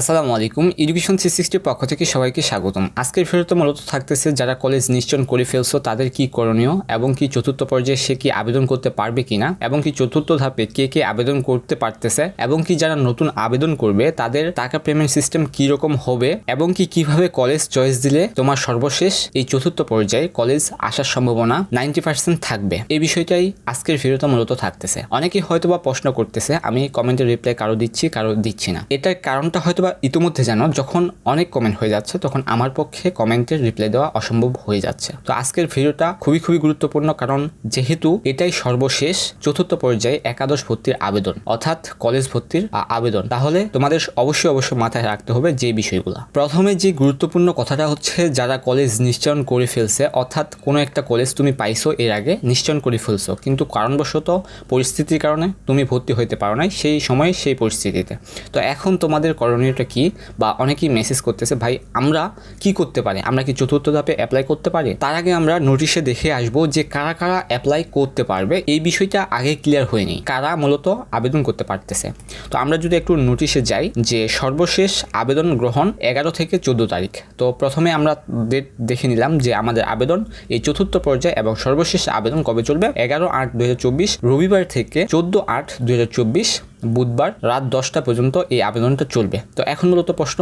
আসসালামু আলাইকুম। Education three সিক্সটির পক্ষ থেকে সবাইকে স্বাগতম। আজকের ভিডিওতে মূলত থাকতেছে যারা কলেজ নিশ্চয়ন করে ফেলছো, তাদের কি করণীয় এবং কি চতুর্থ পর্যায়ে সে কি আবেদন করতে পারবে কিনা এবং কি চতুর্থ ধাপে কে কে আবেদন করতে পারতেছে এবং কি যারা নতুন আবেদন করবে, তাদের টাকা পেমেন্ট সিস্টেম কি রকম হবে এবং কি কীভাবে কলেজ চয়েস দিলে তোমার সর্বশেষ এই চতুর্থ পর্যায়ে কলেজ আসার সম্ভাবনা নাইনটি পার্সেন্ট থাকবে। এই বিষয়টাই আজকের ভিডিওতে মূলত থাকতেছে। অনেকেই হয়তোবা প্রশ্ন করতেছে, আমি কমেন্টের রিপ্লাই কারও দিচ্ছি কারও দিচ্ছি না। এটার কারণটা হয়তোবা ইতিমধ্যে জানো যখন অনেক কমেন্ট হয়ে যাচ্ছে, তখন আমার পক্ষে কমেন্টের রিপ্লাই দেওয়া অসম্ভব হয়ে যাচ্ছে। তো আজকের ভিডিওটা খুবই খুবই গুরুত্বপূর্ণ, কারণ যেহেতু এটাই সর্বশেষ চতুর্থ পর্যায়ে একাদশ ভর্তির আবেদন, অর্থাৎ কলেজ ভর্তির আবেদন, তাহলে তোমাদের অবশ্যই অবশ্যই মাথায় রাখতে হবে যে বিষয়গুলো। প্রথমে যে গুরুত্বপূর্ণ কথাটা হচ্ছে, যারা কলেজ নিশ্চয়ন করে ফেলছে, অর্থাৎ কোনো একটা কলেজ তুমি পাইছো এর আগে নিশ্চয়ন করে ফেলছো, কিন্তু কারণবশত পরিস্থিতির কারণে তুমি ভর্তি হইতে পারো নাই, সেই সময় সেই পরিস্থিতিতে। তো এখন তোমাদের করণীয়টা কি? বা অনেকেই মেসেজ করতেছে, ভাই, আমরা কি করতে পারি? আমরা কি চতুর্থ ধাপে অ্যাপ্লাই করতে পারি? তার আগে আমরা নোটিশে দেখে আসব যে কারা কারা অ্যাপ্লাই করতে পারবে। এই বিষয়টা আগে ক্লিয়ার হয়নি। কারা মূলত আবেদন করতে পারতেছে? তো আমরা যদি একটু নোটিশে যাই যে সর্বশেষ আবেদন গ্রহণ এগারো থেকে চোদ্দ তারিখ। তো প্রথমে আমরা ডেট দেখে নিলাম যে আমাদের আবেদন এই চতুর্থ পর্যায়ে এবং সর্বশেষ আবেদন কবে চলবে? এগারো আট দুই রবিবার থেকে চোদ্দ আট দুই বুধবার রাত দশটা পর্যন্ত এই আবেদনটা চলবে। তো এখন মূলত প্রশ্ন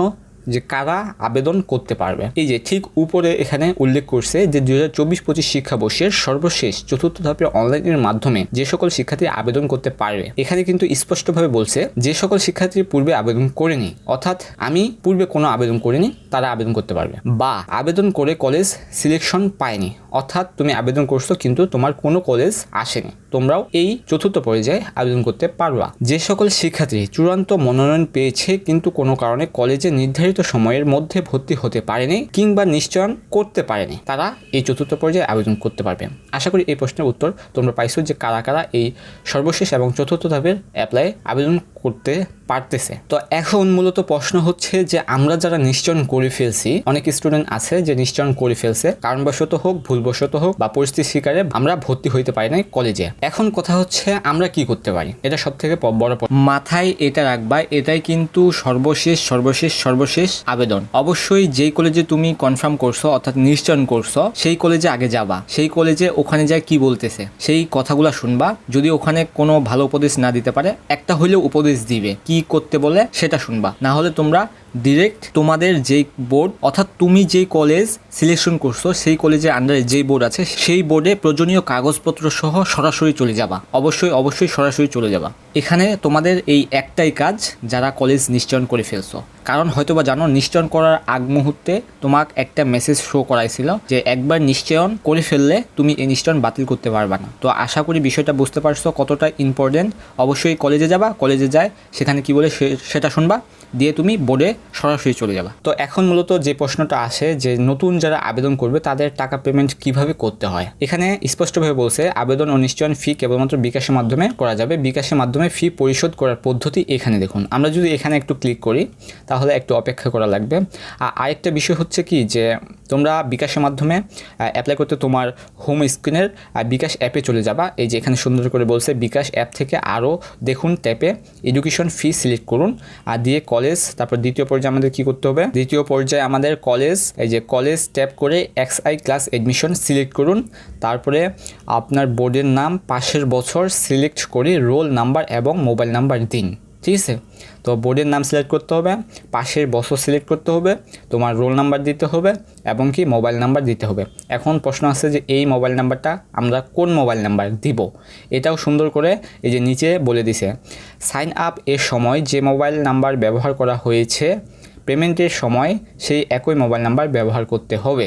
যে কারা আবেদন করতে পারবে। এই যে ঠিক উপরে এখানে উল্লেখ করছে যে দুই হাজার চব্বিশ পঁচিশ শিক্ষাবর্ষের সর্বশেষ চতুর্থ ধাপের অনলাইনের মাধ্যমে যে সকল শিক্ষার্থী আবেদন করতে পারবে, এখানে কিন্তু স্পষ্টভাবে বলছে যে সকল শিক্ষার্থী পূর্বে আবেদন করেনি, অর্থাৎ আমি পূর্বে কোনো আবেদন করিনি, তারা আবেদন করতে পারবে। বা আবেদন করে কলেজ সিলেকশন পায়নি, অর্থাৎ তুমি আবেদন করছ কিন্তু তোমার কোনো কলেজ আসেনি। তোমরাও এই চতুর্থ পর্যায়ে আবেদন করতে পারবা। যে সকল শিক্ষার্থী চূড়ান্ত মনোনয়ন পেয়েছে কিন্তু কোনো কারণে কলেজে নির্ধারিত সময়ের মধ্যে ভর্তি হতে পারেনি কিংবা নিশ্চয়ন করতে পারেনি। তারা এই চতুর্থ পর্যায়ে আবেদন করতে পারবে। আশা করি এই প্রশ্নের উত্তর তোমরা পাইছো যে কারা কারা এই সর্বশেষ এবং চতুর্থ ধাপের অ্যাপ্লাই আবেদন করতে পারতেছে। তো এখন মূলত প্রশ্ন হচ্ছে যে, আমরা যারা নিশ্চয়ন করে ফেলছি, অনেক স্টুডেন্ট আছে যে নিশ্চয়ন করে ফেলছে, কারণবশত হোক, ভুলবশত হোক, বা পরিস্থিতি শিকারে আমরা ভর্তি হইতে পারি নাই কলেজে এখন কথা হচ্ছে, আমরা কি করতে পারি? এটা সব থেকে বড় মাথায় এটা রাখবা, এটাই কিন্তু সর্বশেষ সর্বশেষ সর্বশেষ আবেদন। অবশ্যই যেই কলেজে তুমি কনফার্ম করছ, অর্থাৎ নিশ্চয়ন করছ, সেই কলেজে আগে যাবা। সেই কলেজে ওখানে যায় কি বলতেছে? সেই কথাগুলো শুনবা। যদি ওখানে কোনো ভালো উপদেশ না দিতে পারে, একটা হলেও উপদেশ দিবে। কি করতে বলে সেটা শুনবা। না হলে তোমরা ডিরেক্ট তোমাদের যেই বোর্ড অর্থাৎ তুমি যেই কলেজ সিলেকশন করছ, সেই কলেজের আন্ডারে যেই বোর্ড আছে, সেই বোর্ডে প্রয়োজনীয় কাগজপত্র সহ সরাসরি চলে যাবা। অবশ্যই অবশ্যই সরাসরি চলে যাবা। এখানে তোমাদের এই একটাই কাজ, যারা কলেজ নিশ্চয়ন করে ফেলছো। কারণ হয়তোবা জানো, নিশ্চয়ন করার আগ মুহূর্তে তোমাকে একটা মেসেজ শো করাইছিল যে একবার নিশ্চয়ন করে ফেললে তুমি এই নিশ্চয়ন বাতিল করতে পারবা না। তো আশা করি বিষয়টা বুঝতে পারছ কতটা ইম্পর্টেন্ট অবশ্যই কলেজে যাবা কলেজে যায়, সেখানে কি বলে সেটা শুনবা। দিয়ে তুমি বোর্ডে সরাসরি চলে যাবা তো এখন মূলত যে প্রশ্নটা আসে যে নতুন যারা আবেদন করবে, তাদের টাকা পেমেন্ট কীভাবে করতে হয়? এখানে স্পষ্টভাবে বলছে, আবেদন ও নিশ্চয়ন ফি কেবলমাত্র বিকাশের মাধ্যমে করা যাবে। বিকাশের মাধ্যমে ফি পরিশোধ করার পদ্ধতি এখানে দেখুন। আমরা যদি এখানে একটু ক্লিক করি, তাহলে একটু অপেক্ষা করা লাগবে। আর আরেকটা বিষয় হচ্ছে কি যে, তোমরা বিকাশের মাধ্যমে অ্যাপ্লাই করতে তোমার হোম স্ক্রিনের বিকাশ অ্যাপে চলে যাবা। এই যে এখানে সুন্দর করে বলছে, বিকাশ অ্যাপ থেকে আরও দেখুন ট্যাপে এডুকেশন ফি সিলেক্ট করুন। আর দিয়ে কলেজ তারপর দ্বিতীয় পর্যায়ে আমাদের কি করতে হবে? দ্বিতীয় পর্যায়ে আমাদের কলেজ এই যে কলেজ ট্যাপ করে X I class admission select করুন। তারপরে আপনার বোর্ডের নাম, পাশের বছর সিলেক্ট করে রোল নাম্বার এবং মোবাইল নাম্বার দিন। ঠিক আছে? তো বোর্ডের নাম সিলেক্ট করতে হবে, পাশের বছর সিলেক্ট করতে হবে, তোমার রোল নাম্বার দিতে হবে এবং কি মোবাইল নাম্বার দিতে হবে। এখন প্রশ্ন আছে যে এই মোবাইল নাম্বারটা আমরা কোন মোবাইল নাম্বার দিব? এটাও সুন্দর করে এই যে নিচে বলে দিছে। সাইন আপ এর সময় যে মোবাইল নাম্বার ব্যবহার করা হয়েছে পেমেন্টের সময় সেই একই মোবাইল নাম্বার ব্যবহার করতে হবে।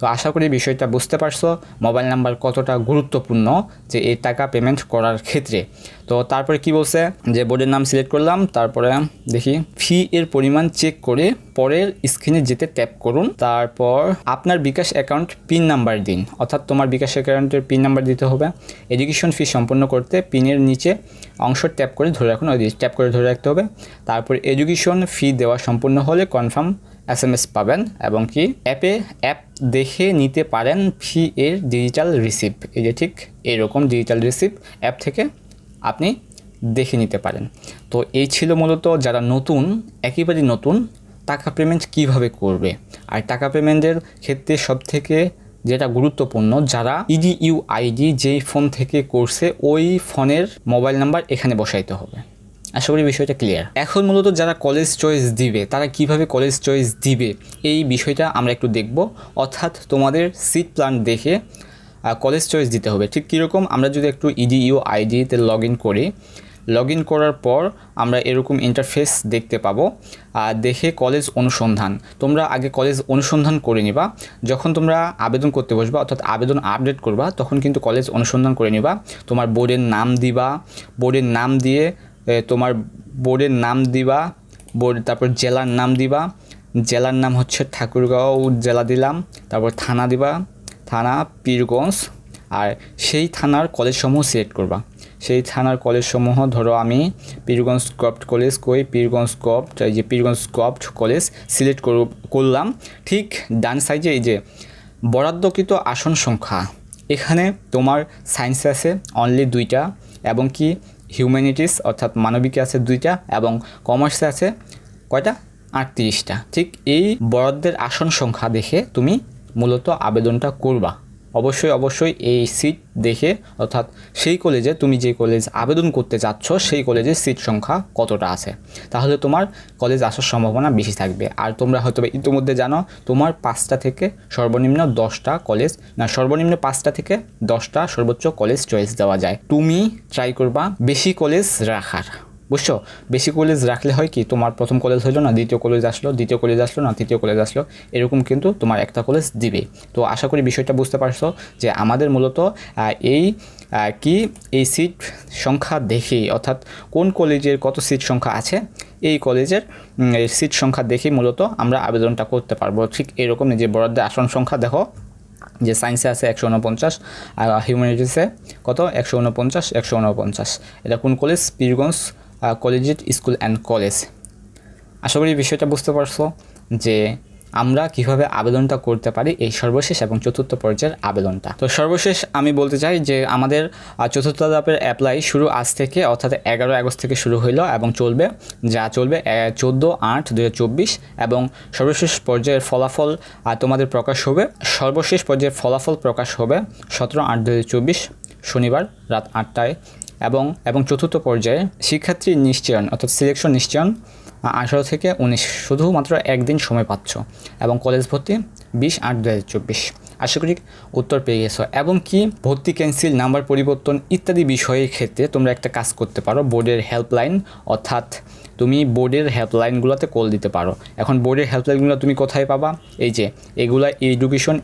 তো আশা করি বিষয়টা বুঝতে পারছ। মোবাইল নাম্বার কতটা গুরুত্বপূর্ণ যে এই টাকা পেমেন্ট করার ক্ষেত্রে। তো তারপরে কি বলছে? যে বোর্ডের নাম সিলেক্ট করলাম, তারপরে দেখি ফি এর পরিমাণ চেক করে পরের স্ক্রিনে যেতে ট্যাপ করুন। তারপর আপনার বিকাশ অ্যাকাউন্ট পিন নাম্বার দিন। অর্থাৎ তোমার বিকাশ অ্যাকাউন্টের পিন নাম্বার দিতে হবে। এডুকেশন ফি সম্পন্ন করতে পিনের নিচে অংশ ট্যাপ করে ধরে রাখুন ট্যাপ করে ধরে রাখতে হবে। তারপর এডুকেশন ফি দেওয়া সম্পূর্ণ হলে কনফার্ম এস এম এস পাবেন এবং কি অ্যাপে অ্যাপ দেখে নিতে পারেন ফি এর ডিজিটাল রিসিপ্ট এই যে ঠিক এরকম ডিজিটাল রিসিপ্ট অ্যাপ থেকে আপনি দেখে নিতে পারেন। তো এই ছিল মূলত যারা নতুন, একেবারে নতুন, টাকা পেমেন্ট কীভাবে করবে? আর টাকা পেমেন্টের ক্ষেত্রে সব থেকে যেটা গুরুত্বপূর্ণ, যারা E ইডিইউ আইডি যেই ফোন থেকে করছে, ওই ফোনের মোবাইল নাম্বার এখানে বসাইতে হবে। আশা করি বিষয়টা ক্লিয়ার এখন মূলত যারা কলেজ চয়েস দিবে, তারা কীভাবে কলেজ চয়েস দিবে, এই বিষয়টা আমরা একটু দেখব। অর্থাৎ তোমাদের সিট প্ল্যান দেখে কলেজ চয়েস দিতে হবে। ঠিক কীরকম? আমরা যদি একটু ইডিইউ আইডিতে লগ ইন করি লগ ইন করার পর আমরা এরকম ইন্টারফেস দেখতে পাবো দেখে কলেজ অনুসন্ধান। তোমরা আগে কলেজ অনুসন্ধান করে নিবা। যখন তোমরা আবেদন করতে বসবা, অর্থাৎ আবেদন আপডেট করবা, তখন কিন্তু কলেজ অনুসন্ধান করে নিবা। তোমার বোর্ডের নাম দিবা। বোর্ডের নাম দিয়ে তোমার বোর্ডের নাম দিবা, বোর্ড, তারপর জেলার নাম দিবা। জেলার নাম হচ্ছে ঠাকুরগাঁও, জেলা দিলাম। তারপর থানা দিবা, থানা, পীরগঞ্জ। আর সেই থানার কলেজসমূহ সিলেক্ট করবা। সেই থানার কলেজসমূহ ধরো আমি পীরগঞ্জ গভট কলেজ কই, পীরগঞ্জ গভট এই যে পীরগঞ্জ গভট কলেজ সিলেক্ট করলাম। ঠিক ডান সাইজে এই যে বরাদ্দকৃত আসন সংখ্যা। এখানে তোমার সায়েন্সে আছে অনলি দুইটা। এবং কি হিউম্যানিটিস, অর্থাৎ মানবিকে আছে দুইটা এবং কমার্সে আছে কয়টা? আটত্রিশটা। ঠিক এই বরাদ্দের আসন সংখ্যা দেখে তুমি মূলত আবেদনটা করবা। অবশ্যই অবশ্যই এই সিট দেখে, অর্থাৎ সেই কলেজে তুমি যে কলেজ আবেদন করতে চাচ্ছ, সেই কলেজের সিট সংখ্যা কতটা আছে? তাহলে তোমার কলেজ আসার সম্ভাবনা বেশি থাকবে। আর তোমরা হয়তো ইতিমধ্যে জানো, তোমার পাঁচটা থেকে সর্বনিম্ন দশটা কলেজ না, সর্বনিম্ন পাঁচটা থেকে দশটা সর্বোচ্চ কলেজ চয়েস দেওয়া যায়। তুমি ট্রাই করবা বেশি কলেজ রাখার। বুঝছ? বেশি কলেজ রাখলে হয় কি, তোমার প্রথম কলেজ হলো না, দ্বিতীয় কলেজ আসলো, দ্বিতীয় কলেজ আসলো না, তৃতীয় কলেজ আসলো, এরকম কিন্তু তোমার একটা কলেজ দিবে। তো আশা করি বিষয়টা বুঝতে পারছ যে আমাদের মূলত এই কি, এই সিট সংখ্যা দেখে অর্থাৎ কোন কলেজের কত সিট সংখ্যা আছে, এই কলেজের সিট সংখ্যা দেখে মূলত আমরা আবেদনটা করতে পারব। ঠিক এরকম যে বরাদ্দে আসন সংখ্যা দেখো, যে সায়েন্সে আছে একশো উনপঞ্চাশ আর হিউম্যানিটিসে কত? একশো উনপঞ্চাশ একশো উনপঞ্চাশ এটা কোন college Pirganj collegiate school and college আশা করি বিষয়টা বুঝতে পারছ যে আমরা কীভাবে আবেদনটা করতে পারি এই সর্বশেষ এবং চতুর্থ পর্যায়ের আবেদনটা। তো সর্বশেষ আমি বলতে চাই যে আমাদের চতুর্থ ধাপের অ্যাপ্লাই শুরু আজ থেকে, অর্থাৎ এগারো আগস্ট থেকে শুরু হইল এবং চলবে, যা চলবে চোদ্দ আট দু এবং সর্বশেষ পর্যায়ের ফলাফল তোমাদের প্রকাশ হবে। সর্বশেষ পর্যায়ের ফলাফল প্রকাশ হবে সতেরো আট দু শনিবার রাত আটটায়। এবং এবং চতুর্থ পর্যায়ে শিক্ষার্থী নিশ্চয়ন, অর্থাৎ সিলেকশন নিশ্চয়ন আঠারো থেকে উনিশ, শুধুমাত্র একদিন সময় পাচ্ছ এবং কলেজ ভর্তি বিশ আট দু হাজার চব্বিশ। আশা করি উত্তর পেয়ে গেছো। এবং কি ভর্তি ক্যান্সেল নাম্বার পরিবর্তন ইত্যাদি বিষয়ের ক্ষেত্রে তোমরা একটা কাজ করতে পারো বোর্ডের হেল্পলাইন অর্থাৎ তুমি বোর্ডের হেল্পলাইনগুলোতে কল দিতে পারো। এখন বোর্ডের হেল্পলাইনগুলো তুমি কোথায় পাবা? এই যে, এগুলা এডুকেশন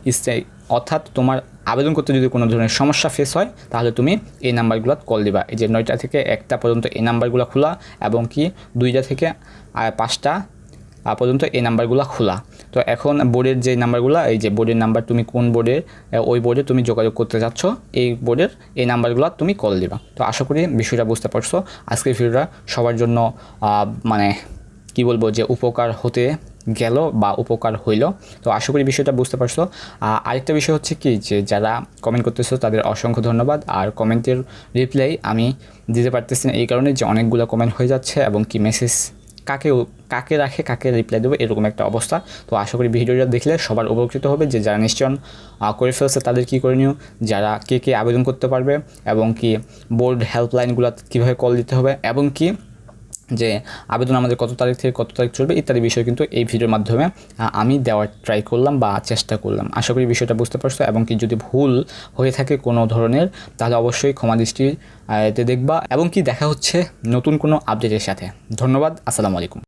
অর্থাৎ তোমার আবেদন করতে যদি কোনো ধরনের সমস্যা ফেস হয়, তাহলে তুমি এই নাম্বারগুলো কল দিবা। এই যে নয়টা থেকে একটা পর্যন্ত এই নাম্বারগুলো খোলা এবং কি দুইটা থেকে পাঁচটা পর্যন্ত এই নাম্বারগুলো খোলা। তো এখন বোর্ডের যে নাম্বারগুলো, এই যে বোর্ডের নাম্বার তুমি কোন বোর্ডে ওই বোর্ডে তুমি যোগাযোগ করতে চাচ্ছ এই বোর্ডের এই নাম্বারগুলো তুমি কল দিবা। তো আশা করি বিষয়টা বুঝতে পারছ। আজকের ভিডিওটা সবার জন্য মানে কি বলব যে উপকার হতে গেল বা উপকার হইল। তো আশা করি বিষয়টা বুঝতে পারছ। আরেকটা বিষয় হচ্ছে কি যে, যারা কমেন্ট করতেছো, তাদের অসংখ্য ধন্যবাদ। আর কমেন্টের রিপ্লাই আমি দিতে পারতেছি না এই কারণে যে, অনেকগুলো কমেন্ট হয়ে যাচ্ছে এবং কি মেসেজ কাকে কাকে রাখে, কাকে রিপ্লাই দেবো, এরকম একটা অবস্থা। তো আশা করি ভিডিওটা দেখলে সবার উপকৃত হবে যে, যারা নিশ্চয়ন করে ফেলছে, তাদের কী করণীয়? যারা কে কে আবেদন করতে পারবে এবং কি বোর্ড হেল্পলাইনগুলো কীভাবে কল দিতে হবে এবং কি যে আবেদন আমাদের কত তারিখ থেকে কত তারিখ চলবে ইত্যাদি বিষয় কিন্তু এই ভিডিওর মাধ্যমে আমি দেওয়ার ট্রাই করলাম বা চেষ্টা করলাম। আশা করি বিষয়টা বুঝতে পারছ এবং কি যদি ভুল হয়ে থাকে কোনো ধরনের, তাহলে অবশ্যই ক্ষমা দৃষ্টি এতে দেখবা। এবং কি দেখা হচ্ছে নতুন কোনো আপডেটের সাথে। ধন্যবাদ, আসসালামু আলাইকুম।